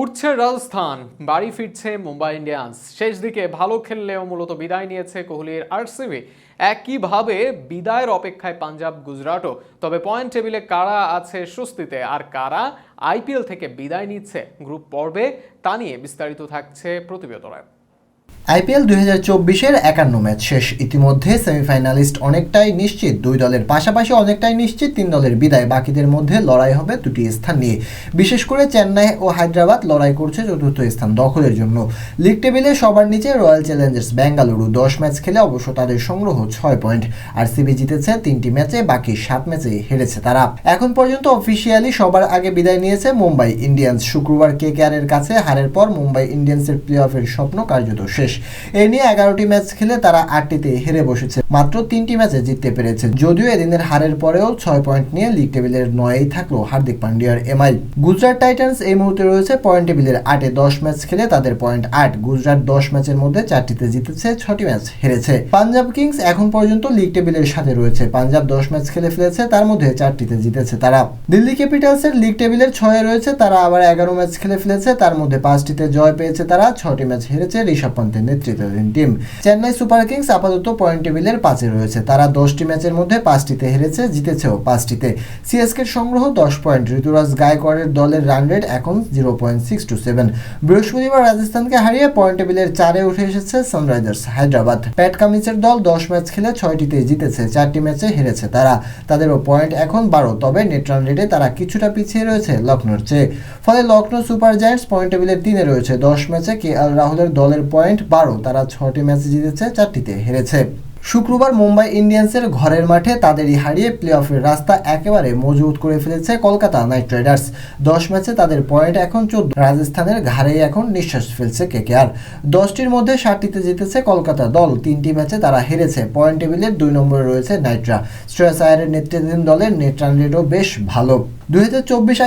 উঠছে রাজস্থান, বাড়ি ফিরছে মুম্বাই ইন্ডিয়ান্স। শেষ দিকে ভালো খেললেও মূলত বিদায় নিয়েছে কোহলির আরসিবি। একইভাবে বিদায়ের অপেক্ষায় পাঞ্জাব, গুজরাটও। তবে পয়েন্ট টেবিলে কারা আছে স্বস্তিতে আর কারা আইপিএল থেকে বিদায় নিচ্ছে গ্রুপ পর্বে, তা নিয়ে বিস্তারিত থাকছে প্রতিবেদনায় আইপিএল দুই হাজার চব্বিশের একান্ন ম্যাচ শেষ। ইতিমধ্যে সেমিফাইনালিস্ট অনেকটাই নিশ্চিত। দুই দলের পাশাপাশি অনেকটাই নিশ্চিত তিন দলের বিদায়। বাকিদের মধ্যে লড়াই হবে দুটি স্থান নিয়ে। বিশেষ করে চেন্নাই ও হায়দ্রাবাদ লড়াই করছে চতুর্থ স্থান দখলের জন্য। লিগ টেবিলে সবার নিচে রয়্যাল চ্যালেঞ্জার্স বেঙ্গালুরু। দশ ম্যাচ খেলে অবশ্য তাদের সংগ্রহ ছয় পয়েন্ট। আর সিবি জিতেছে তিনটি ম্যাচে, বাকি সাত ম্যাচে হেরেছে তারা। এখন পর্যন্ত অফিসিয়ালি সবার আগে বিদায় নিয়েছে মুম্বাই ইন্ডিয়ান্স। শুক্রবার কে এর কাছে হারের পর মুম্বাই ইন্ডিয়ান্সের প্লে অফের স্বপ্ন কার্যত শেষ। এ নিয়ে এগারোটি ম্যাচ খেলে তারা আটটিতে হেরে বসেছে। মাত্র তিনটি ম্যাচে জিততে পেরেছে। যদিও এদিনের হারের পরেও ছয় পয়েন্ট নিয়ে লিগ টেবিলের নয়েই থাকল হার্দিক পান্ডিয়ার এমআই। গুজরাট টাইটান্স এই মুহূর্তে রয়েছে পয়েন্ট টেবিলের আটে। দশ ম্যাচ খেলে তাদের পয়েন্ট আট। গুজরাট দশ ম্যাচের মধ্যে চারটিতে জিতেছে, ছটি ম্যাচ হেরেছে। পাঞ্জাব কিংস এখন পর্যন্ত লিগ টেবিলের সাথে রয়েছে। পাঞ্জাব দশ ম্যাচ খেলে ফেলেছে, তার মধ্যে চারটিতে জিতেছে তারা। দিল্লি ক্যাপিটালসের লিগ টেবিলের ছয়ে রয়েছে তারা আবার এগারো ম্যাচ খেলে ফেলেছে, তার মধ্যে পাঁচটিতে জয় পেয়েছে তারা, ছটি ম্যাচ হেরেছে ঋষভ পন্থের নেতৃত্বাধীন টিম। চেন্নাই সুপার কিংস আপাতত পয়েন্ট টেবিলের পাঁচে রয়েছে। তারা দশটি ম্যাচের মধ্যে পাঁচটিতে হেরেছে, জিতেছেও পাঁচটিতে। সিএসকের সংগ্রহ দশ পয়েন্ট। ঋতুরাজ গায়কোয়াড়ের দলের রান রেট এখন zero point six two seven বৃহস্পতিবার রাজস্থানকে হারিয়ে পয়েন্ট টেবিলের চারে উঠে এসেছে সানরাইজার্স হায়দ্রাবাদ। প্যাট কামিন্সের দল দশ ম্যাচ খেলে ছয়টিতে জিতেছে, চারটি ম্যাচে হেরেছে তারা। তাদেরও পয়েন্ট এখন বারো, তবে নেট রান রেটে তারা কিছুটা পিছিয়ে রয়েছে লখনৌর চেয়ে। ফলে লখনৌ সুপার জায়ান্টস পয়েন্ট টেবিলের তিনে রয়েছে। দশ ম্যাচে কে এল রাহুলের দলের পয়েন্ট বারো, তারা ছটি ম্যাচে জিতেছে, চারটিতে হেরেছে। শুক্রবার মুম্বাই ইন্ডিয়ান্সের ঘরের মাঠে তাদেরই হারিয়ে প্লে অফের রাস্তা একেবারে মজবুত করে ফেলেছে কলকাতা নাইট রাইডার্স। দশ ম্যাচে তাদের পয়েন্ট এখন চোদ্দ, রাজস্থানের ঘাড়েই এখন নিঃশ্বাস ফেলছে কেকেআর। দশটির মধ্যে সাতটিতে জিতেছে কলকাতা দল, তিনটি ম্যাচে তারা হেরেছে। পয়েন্ট টেবিলের দুই নম্বরে রয়েছে নাইট্রা। শ্রেয়াস আয়ারের নেতৃত্বাধীন দলের নেট রান রেটও বেশ ভালো। দুই হাজার চব্বিশ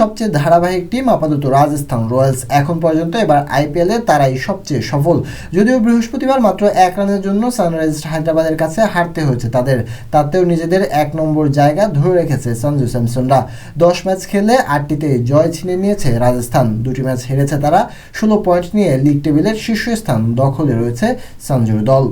সবচেয়ে ধারাবাহিক টিম আপাতত রাজস্থান রয়্যালস। এখন পর্যন্ত এবার আইপিএলে তারাই সবচেয়ে সফল। যদিও বৃহস্পতিবার মাত্র এক রানের জন্য সানরাইজ হায়দ্রাবাদের কাছে হারতে হয়েছে তাদের। তাতেও নিজেদের এক নম্বর জায়গা ধরে রেখেছে সঞ্জু স্যামসনরা। দশ ম্যাচ খেলে আটটিতে জয় ছিনিয়ে নিয়েছে রাজস্থান। দুটি ম্যাচ হেরেছে তারা। ষোলো পয়েন্ট নিয়ে লিগ টেবিলের শীর্ষস্থান দখলে রয়েছে সঞ্জুর দল।